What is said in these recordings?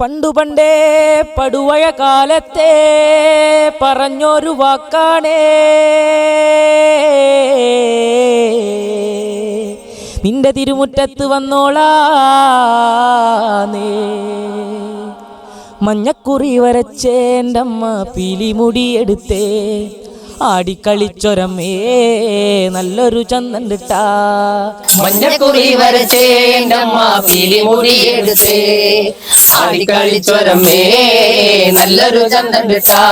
പണ്ടു പണ്ടേ പടുവഴ കാലത്തെ പറഞ്ഞൊരു വാക്കാണേ. നിന്റെ തിരുമുറ്റത്ത് വന്നോളാനേ മഞ്ഞക്കുറി വരച്ചേന്റെ അമ്മ പിലിമുടിയെടുത്തേ ആടിക്കളിച്ചൊരമ്മേ നല്ലൊരു ചന്തൻ കിട്ടാ മഞ്ഞക്കുറി വരച്ചേണ്ടമ്മ പിലിമുടിയെടുത്തേ ആടിക്കളിച്ചൊരമ്മേ നല്ലൊരു ചന്തം കിട്ടാ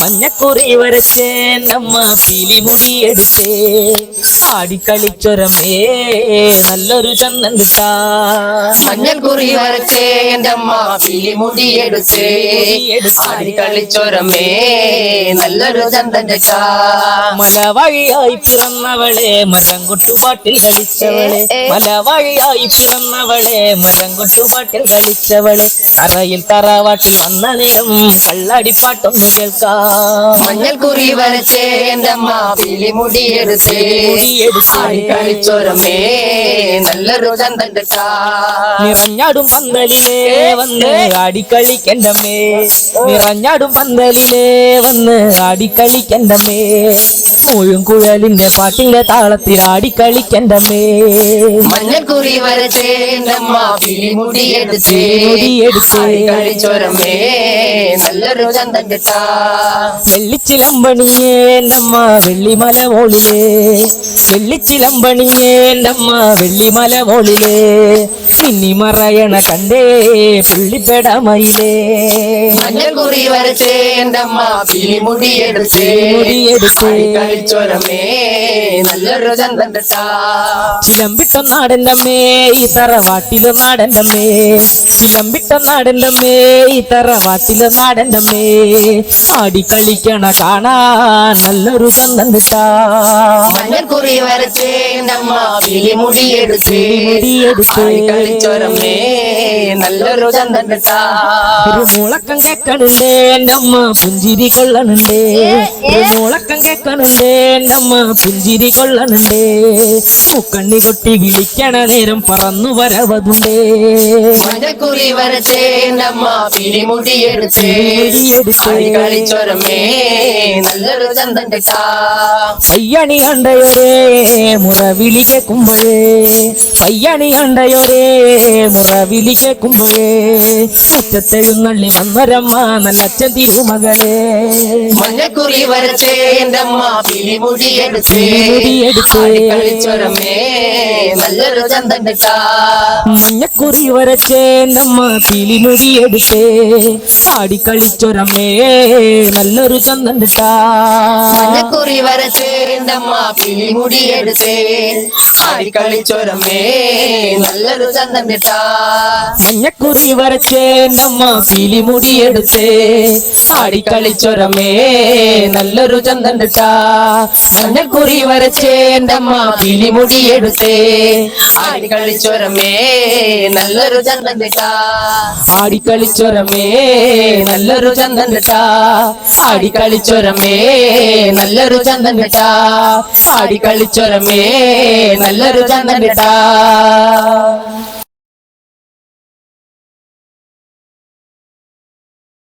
മഞ്ഞക്കുറി വരച്ചേന്നമ്മ പിലിമുടിയെടുത്തേ ആടിക്കളിച്ചൊരമ്മേ നല്ലൊരു ചന്തൻ കിട്ടാ മഞ്ഞക്കുറി വരച്ചേണ്ടമ്മ പിലിമുടിയെടുത്തേ ആടിക്കളിച്ചൊരമ്മേ നല്ലൊരു ചന്തം കിട്ടാ മലവഴിയായി പിറന്നവളെ മലങ്കൊട്ടുപാട്ടിൽ കളിച്ചവളെ. മലവഴിയായി പിറന്നവളെ മരം കൊട്ടുപാട്ടിൽ മലങ്കൊട്ടുപാട്ടിൽ കളിച്ചവളെ അറയിൽ തറവാട്ടിൽ വന്ന നേരം കള്ളടിപ്പാട്ടൊന്ന് കേൾക്കാം മഞ്ഞക്കുറി വരച്ചേണ്ടമ്മ പിലിമുടിയെടുത്തേ ആടിക്കളിച്ചൊരമ്മേ നല്ലൊരു ചന്തം കിട്ടാ നിറഞ്ഞാടും പന്തലിലേ വന്ന് ആടിക്കളിക്കണ്ടമ്മേ നിറഞ്ഞാടും പന്തലിലേ വന്ന് ആടിക്കളിക്കണ്ടമ്മേ മുഴുംകുഴലിന്റെ പാട്ടിന്റെ താളത്തിൽ ആടിക്കളിക്കണ്ടമ്മേ മഞ്ഞക്കുറി കളിച്ചോരമ്മേ നല്ലൊരു ചന്തം കിട്ടാ. വെള്ളിച്ചിലമ്പണിയേ നമ്മ വെള്ളിമല മോളിലേ. വെള്ളിച്ചിലമ്പണിയേ നമ്മ വെള്ളിമല മോളിലേ. മിന്നി മറയണ കണ്ടേ പുള്ളിപ്പെടമയിലേ മഞ്ഞക്കുറി വരച്ചേണ്ടമ്മ പിലി മുടിയെടുത്തേ കളിച്ചോരമ്മേ നല്ലൊരു ചന്തം കിട്ടാ. ചിലമ്പിട്ട നാടന്റെ അമ്മേ ഈ തറവാട്ടിലും നാടന്റെ അമ്മേ ചിലമ്പിട്ട നാടന്റെ അമ്മേ ഈ തറവാട്ടിലെ നാടന്റെ അമ്മേ ആടിക്കളിക്കണ കാണാൻ നല്ലൊരു ചന്തം കിട്ടാ മഞ്ഞക്കുറി വരച്ചേണ്ടമ്മ പിലിമുടിയെടുത്തേ മുടിയെടുത്തേ. കളിച്ചോരമ്മേ നല്ലൊരു ചന്തം കിട്ടാ ഒരു മുളക്കം കേക്കണുണ്ടേ എന്റെ അമ്മ പുഞ്ചിരി കൊള്ളണുണ്ടേ. ഒരു മുളക്കം കേക്കണുണ്ടേ എന്റെ അമ്മ പുഞ്ചിരി കൊള്ളണുണ്ടേ. മുക്കണ്ണി കൊട്ടി വിളിക്കണ നേരം പറന്നു വരവതുണ്ടേ. കുറി മുടിയെടുത്തേ. കളിച്ചോരമ്മേ നല്ലൊരു ചന്തം കിട്ടാ പയ്യണി കണ്ടയോരേ മുറവിളി കേൾക്കുമ്പോഴേ. പയ്യണി കണ്ടയോരേ മുറവിളി കേക്കുമ്പോഴേ മുറ്റത്തെഴുന്നള്ളി വന്നൊരമ്മ നല്ല അച്ഛൻ തിരുമകളേ മഞ്ഞക്കുറി വരച്ചേണ്ടമ്മ പിലിമുടിയെടുത്തേ പിലിമുടിയെടുത്തേ. കളിച്ചോരമ്മേ നല്ലൊരു ചന്തം കിട്ടാ. മഞ്ഞക്കുറി വരച്ചേ നമ്മ പിലിമുടി എടുത്തേ. ആടിക്കളിച്ചൊരമ്മേ നല്ലൊരു ചന്തം കിട്ടാ. മഞ്ഞക്കുറി വരച്ചേണ്ടമ്മ പിലിമുടിയെടുത്തേ ആടിക്കളിച്ചൊരമ്മേ നല്ലൊരു ചന്തം കിട്ടാ. മഞ്ഞക്കുറി വരച്ചേ നമ്മ പിലിമുടി എടുത്തേ ആടിക്കളിച്ചൊരമ്മേ നല്ലൊരു ചന്തം കിട്ടാ. മഞ്ഞക്കുറി വരച്ചേ നമ്മ പിലിമുടി എടുത്തേ ആടിക്കളിച്ചോരമ്മേ നല്ലൊരു ചന്തം കിട്ടാ. ആടിക്കളിച്ചൊരമേ നല്ലൊരു ചന്തം കിട്ടാ. ആടിക്കളിച്ചൊരമേ നല്ലൊരു ചന്തം കിട്ടാ. ആടിക്കളിച്ചൊരമേ നല്ലൊരു ചന്തം കിട്ടാ.